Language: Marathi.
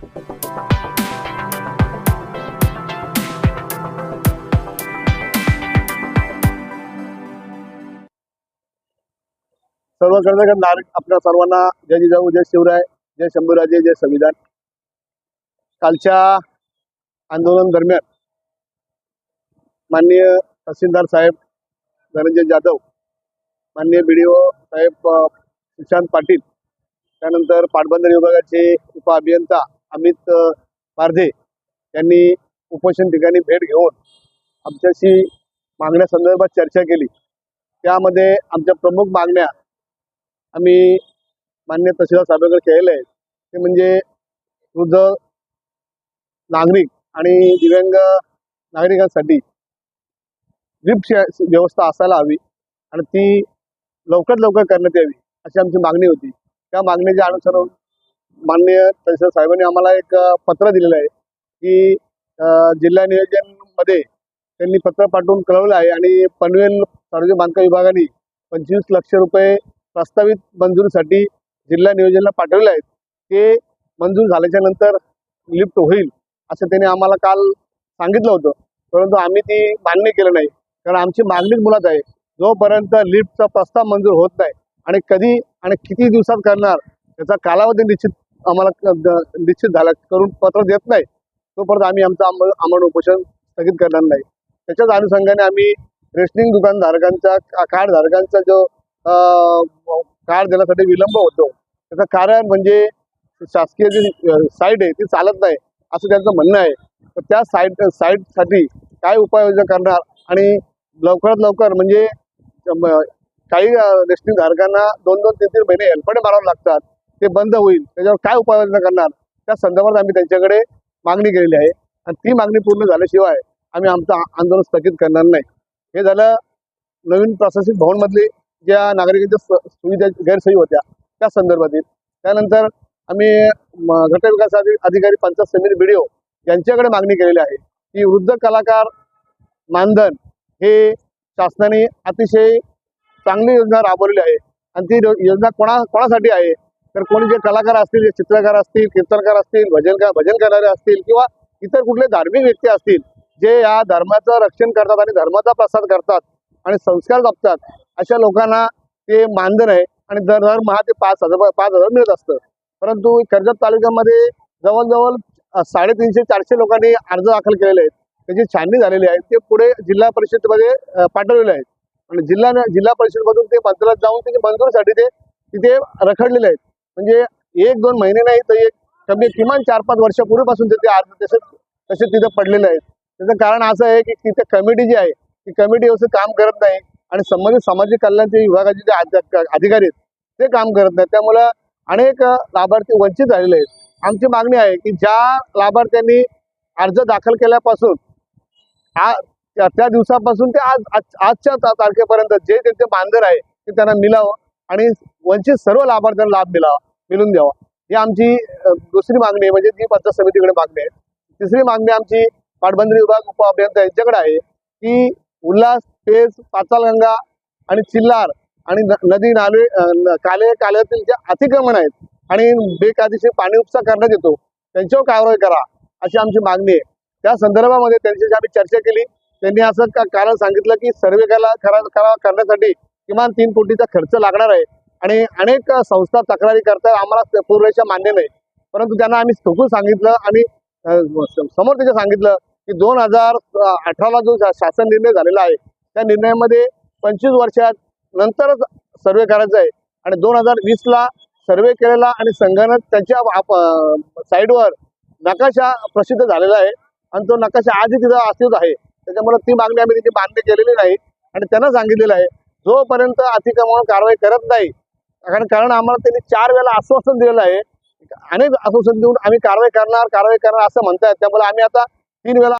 सर्व कर्नाटक आपल्या सर्वांना जय जिजाऊ जय शिवराय जय शंभूराजे जय संविधान. कालच्या आंदोलन दरम्यान माननीय तहसीलदार साहेब धनंजय जाधव माननीय बी डी ओ साहेब सुशांत पाटील त्यानंतर पाटबंधारे विभागाचे उपअभियंता अमित पारधे यांनी उपोषण ठिकाणी भेट घेऊन आमच्याशी मागण्यासंदर्भात चर्चा केली. त्यामध्ये आमच्या प्रमुख मागण्या आम्ही मान्य तहसीलदार साहेबांकडे केलेले आहेत. ते म्हणजे वृद्ध नागरिक आणि दिव्यांग नागरिकांसाठी लिफ्ट व्यवस्था असायला हवी आणि ती लवकरात लवकर करण्यात यावी अशी आमची मागणी होती. त्या मागणीच्या अनुसरून माननीय तहसील साहेबांनी आम्हाला एक पत्र दिलेलं आहे की जिल्हा नियोजनमध्ये त्यांनी पत्र पाठवून कळवलं आहे आणि पनवेल सार्वजनिक बांधकाम विभागाने पंचवीस लक्ष रुपये प्रस्तावित मंजुरीसाठी जिल्हा नियोजनला पाठवले आहेत. ते मंजूर झाल्याच्यानंतर लिफ्ट होईल असं त्याने आम्हाला काल सांगितलं होतं. परंतु आम्ही ती मान्य केलं नाही. कारण आमची मागणीच मुलात आहे. जोपर्यंत लिफ्टचा प्रस्ताव मंजूर होत नाही आणि कधी आणि किती दिवसात करणार त्याचा कालावधी निश्चित आम्हाला निश्चित झाला. करून पत्र देत नाही. तोपर्यंत आम्ही आमचं आंब- आंबट उपोषण स्थगित करणार नाही. त्याच्याच अनुषंगाने आम्ही रेशनिंग दुकानधारकांचा का- जो कार्ड देण्यासाठी विलंब होतो त्याचं कारण म्हणजे शासकीय जी साईट आहे ती चालत नाही असं त्यांचं म्हणणं आहे. तर त्या साईट साईटसाठी काय उपाययोजना करणार आणि लवकरात लवकर म्हणजे काही रेशनिंग धारकांना दोन दोन तीन तीन महिने हेल्पडे मारावे लागतात. ते बंद होईल. त्याच्यावर काय उपाययोजना करणार? त्या संदर्भात आम्ही त्यांच्याकडे मागणी केलेली आहे. आणि ती मागणी पूर्ण झाल्याशिवाय आम्ही आमचं आंदोलन स्थगित करणार नाही. हे झालं नवीन प्रशासित भवनमधली ज्या नागरिकांच्या स- सुविधा गैरसोयी होत्या त्या संदर्भातील. त्यानंतर आम्ही म, गटविकास अधिकारी पंचायत समिती बीडीओ यांच्याकडे मागणी केलेली आहे. की वृद्ध कलाकार मानधन हे शासनाने अतिशय चांगली योजना राबवलेली आहे. आणि ती योजना कोणा कोणासाठी आहे? तर कोणी जे कलाकार असतील जे चित्रकार असतील कीर्तनकार असतील भजन भजन करणारे असतील किंवा इतर कुठले धार्मिक व्यक्ती असतील जे या धर्माचं रक्षण करतात आणि धर्माचा प्रसार करतात आणि संस्कार जपतात अशा लोकांना ते मानधन आहे आणि दर दर महा ते पाच हजार पाच हजार मिळत असतं. परंतु कर्जत तालुक्यामध्ये जवळजवळ साडेतीनशे चारशे लोकांनी अर्ज दाखल केलेले आहेत. त्याची छाननी झालेली आहे. ते पुढे जिल्हा परिषदेमध्ये पाठवलेले आहेत. आणि जिल्हा जिल्हा परिषदमधून ते मंत्रालयात जाऊन त्याच्या मंजुरीसाठी ते तिथे रखडलेले आहेत. म्हणजे एक दोन महिने नाही तर एक कमी किमान चार पाच वर्षापूर्वीपासून ते अर्ज तसेच तसे तिथे पडलेले आहेत. त्याचं कारण असं आहे की तिथे कमिटी जी आहे ती कमिटी व्यवस्थित काम करत नाही आणि संबंधित सामाजिक कल्याणचे विभागाचे जे अधिकारी आहेत ते काम करत नाहीत. त्यामुळं अनेक लाभार्थी वंचित झालेले आहेत. आमची मागणी आहे की ज्या लाभार्थ्यांनी अर्ज दाखल केल्यापासून आ त्या त्या दिवसापासून ते आज आज- आजच्या तारखेपर्यंत जे त्यांचे मानधन आहे ते त्यांना मिलावं आणि वंचित सर्व लाभार्थ्यांना लाभ मिळावा मिळून द्यावा. ही आमची दुसरी मागणी आहे म्हणजे ती पंचायत समितीकडे मागणी आहे. तिसरी मागणी आमची पाटबंदरी विभाग उप अभियंता यांच्याकडे आहे की उल्हास पेज पाचालगंगा आणि चिल्लार आणि न- नदी नाले काले काल्यातील जे अतिक्रमण आहेत आणि बेकायदेशीर पाणी उपसा करण्यात येतो त्यांच्यावर कारवाई करा अशी आमची मागणी आहे. त्या संदर्भामध्ये त्यांच्याशी आम्ही चर्चा केली. त्यांनी असं का- कारण सांगितलं की सर्वे करायला करा- करण्यासाठी किमान तीन कोटीचा खर्च लागणार आहे. आणि अनेक संस्था तक्रारी करतात आम्हाला पुरेशा मान्य नाही. परंतु त्यांना आम्ही ठोकून सांगितलं आणि समोर त्याच्या सांगितलं की दोन हजार अठराला जो शा- शासन निर्णय झालेला आहे त्या निर्णयामध्ये पंचवीस वर्षात नंतरच सर्वे करायचा आहे. आणि दोन हजार वीसला सर्वे केलेला आणि संगणक त्यांच्या साईडवर नकाशा प्रसिद्ध झालेला आहे आणि तो नकाशा आधी तिथं अस्तित्व आहे. त्याच्यामुळे ती मागणी आम्ही तिची मान्य केलेली नाही. आणि त्यांना सांगितलेलं आहे जोपर्यंत अतिक्रमण कारवाई करत नाही कारण कारण आम्हाला त्यांनी चार वेळेला आश्वासन दिलेलं आहे. अनेक आश्वासन देऊन आम्ही कारवाई करणार कारवाई करणार असं म्हणतायत. त्यामुळे आम्ही आता तीन वेळा